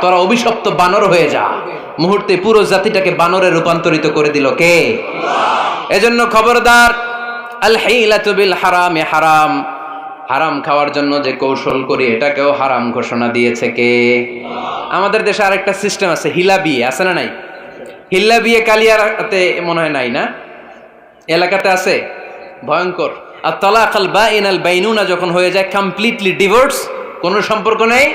তোরা অভিশপ্ত বানর হয়ে যা। মুহূর্তে পুরো জাতিটাকে বানরে রূপান্তরিত করে দিল কে? এজন্য খবরদার আল হিলাতু বিল হারামে। হারাম হারাম খাওয়ার জন্য যে কৌশল করি, এটাকেও হারাম ঘোষণা দিয়েছে কে? আমাদের দেশে আরেকটা সিস্টেম আছে হিলা বিয়ে আছে না নাই? হিল্লা বিয়ে কালিয়াতে মনে হয় নাই না? এলাকাতে আছে? ভয়ঙ্কর। আর তলাকাল বা ইনাল বাইনুনা যখন হয়ে যায় কমপ্লিটলি ডিভোর্স কোনো সম্পর্ক নেই?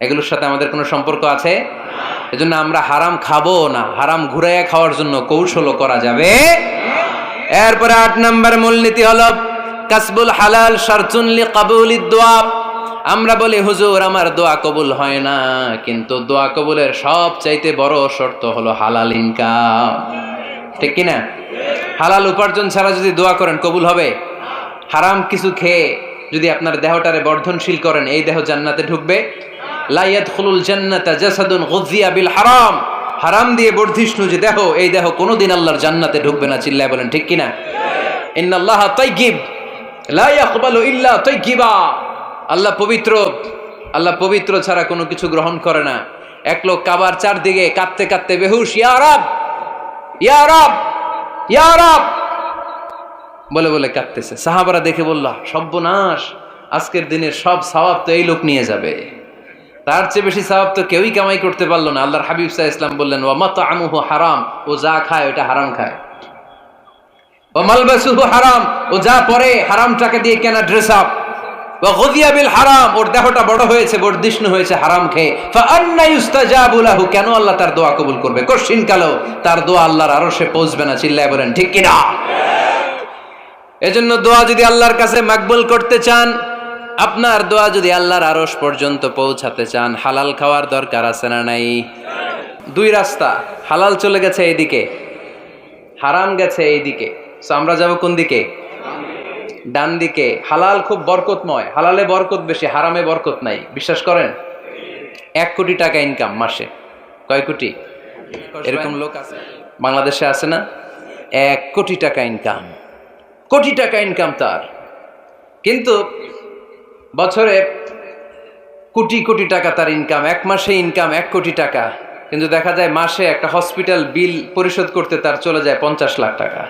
এগুলোর সাথে আমাদের কোনো সম্পর্ক আছে? এজন্য আমরা হারাম খাব না, হারাম ঘুরাইয়া খাওয়ার জন্য কৌশলও করা যাবে। এরপরে আট নম্বর মূলনীতি হলো, কাসবুল হালাল শারতুন লি কাবুলিদ দোয়া। আমরা বলি, হুজুর, আমার দোয়া কবুল হয় না। কিন্তু দোয়া কবুলের সব চাইতে বড় শর্ত হলো হালাল ইনকাম। ঠিক কি না? হালাল উপার্জন ছাড়া যদি দোয়া করেন, কবুল হবে? হারাম কিছু খেয়ে যদি আপনার দেহটারে বর্ধনশীল করেন, এই দেহ জান্নাতে ঢুকবে। লাইয়াত খুলুল জান্নাতা জাসাদুন গজিয়া বিল হারাম। হারাম দিয়ে বর্ধিষ্ণু যে দেহ, এই দেহ কোনোদিন আল্লাহর জান্নাতে ঢুকবে না, চিল্লায় বলেন, ঠিক কিনা? ইন্নাল্লাহ তাইগিব লা ইয়াকবালু ইল্লা তাইগিবা আল্লাহ পবিত্র আল্লাহ পবিত্র ছাড়া কোনো কিছু গ্রহণ করে না। এক লোক কাবার চারদিকে কাঁদতে কাঁদতে বেহুশ ইয়ারাব ইয়ারাব ইয়ারাব বলে বলে কাঁদতেছে সাহাবারা দেখে বলল, সর্বনাশ, আজকের দিনের সব সওয়াব তো এই লোক নিয়ে যাবে। তার চেয়ে বেশি সওয়াব তো কেউই কামাই করতে পারল না। আল্লাহর হাবিব সাহা ইসলাম বললেন ও মাত আমুহু হারাম, ও যা খায় ওটা হারাম খায়। ও মালবাসুহু হারাম, ও যা পরে হারাম টাকা দিয়ে কেনা ড্রেস আপ হারাম, ওর দেহটা বড় হয়েছে বর্ধিষ্ণু হয়েছে, হারাম খেয়ে। কেন আল্লাহ তার দোয়া কবুল করবে? কশিন কালো, তার দোয়া আল্লাহর আরও সে পৌঁছবে না চিল্লায় বলেন, ঠিক কিনা? এজন্য দোয়া যদি আল্লাহর কাছে মাকবুল করতে চান আপনার দোয়া যদি আল্লাহর আরস পর্যন্ত পৌঁছাতে চান, হালাল খাওয়ার দরকার আছে না নাই? দুই রাস্তা, হালাল চলে গেছে এইদিকে, হারাম গেছে এইদিকে। So, আমরা যাব কোন দিকে? ডান দিকে। হালাল খুব বরকতময়, হালালে বরকত বেশি, হারামে বরকত নাই। বিশ্বাস করেন? এক কোটি টাকা ইনকাম মাসে। কয় কোটি? এরকম লোক আছে। বাংলাদেশে আছে না? এক কোটি টাকা ইনকাম কোটি টাকা ইনকাম তার। কিন্তু বছরে কোটি কোটি টাকা তার ইনকাম এক মাসে ইনকাম এক কোটি টাকা। কিন্তু দেখা যায় মাসে একটা হসপিটাল বিল পরিশোধ করতে তার চলে যায় পঞ্চাশ লাখ টাকা।